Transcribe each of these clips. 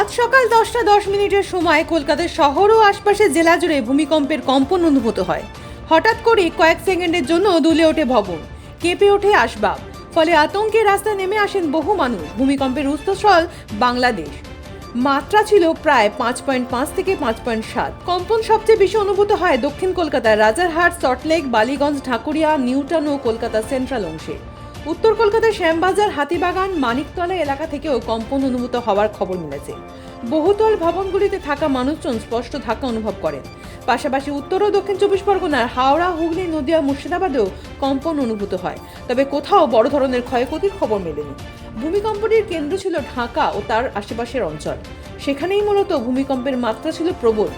আজ সকাল দশটা দশ মিনিটের সময় কলকাতার শহর ও আশপাশের জেলা জুড়ে ভূমিকম্পের কম্পন অনুভূত হয়। হঠাৎ করে কয়েক সেকেন্ডের জন্য দুলে ওঠে ভবন, কেঁপে ওঠে আসবাব, ফলে আতঙ্কে রাস্তায় নেমে আসেন বহু মানুষ, ভূমিকম্পের উৎসস্থল বাংলাদেশ। মাত্রা ছিল প্রায় পাঁচ পয়েন্ট পাঁচ থেকে পাঁচ পয়েন্ট সাত। কম্পন সবচেয়ে বেশি অনুভূত হয় দক্ষিণ কলকাতার রাজারহাট, সল্টলেক, বালিগঞ্জ, ঢাকুরিয়া, নিউটন ও কলকাতা সেন্ট্রাল অংশে। উত্তর কলকাতার শ্যামবাজার, হাতিবাগান, মানিকতলা এলাকা থেকেও কম্পন অনুভূত হওয়ার খবর মিলেছে। বহুতল ভবনগুলিতে থাকা মানুষজন স্পষ্ট ধাক্কা অনুভব করেন। পাশাপাশি উত্তর ও দক্ষিণ চব্বিশ পরগনার হাওড়া, হুগলি, নদিয়া, মুর্শিদাবাদেও কম্পন অনুভূত হয়। তবে কোথাও বড় ধরনের ক্ষয়ক্ষতির খবর মেলেনি। ভূমিকম্পটির কেন্দ্র ছিল ঢাকা ও তার আশেপাশের অঞ্চল। সেখানেই মূলত ভূমিকম্পের মাত্রা ছিল প্রবল।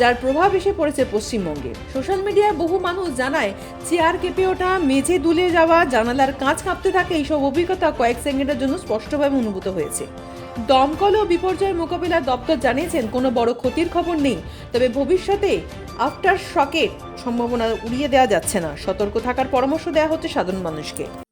যার প্রভাব এসে পড়েছে পশ্চিমবঙ্গে। সোশ্যাল মিডিয়ায় বহু মানুষ জানায়, চেয়ার কেঁপে ওঠা, মেঝে দুলে যাওয়া, জানালার কাঁচ কাঁপতে থাকে, এইসব অভিজ্ঞতা কয়েক সেকেন্ডের জন্য স্পষ্টভাবে অনুভূত হয়েছে। দমকল ও বিপর্যয় মোকাবিলা দপ্তর জানিয়েছেন, কোনো বড় ক্ষতির খবর নেই, তবে ভবিষ্যতে আফটার শকের সম্ভাবনা উড়িয়ে দেওয়া যাচ্ছে না। সতর্ক থাকার পরামর্শ দেওয়া হচ্ছে সাধারণ মানুষকে।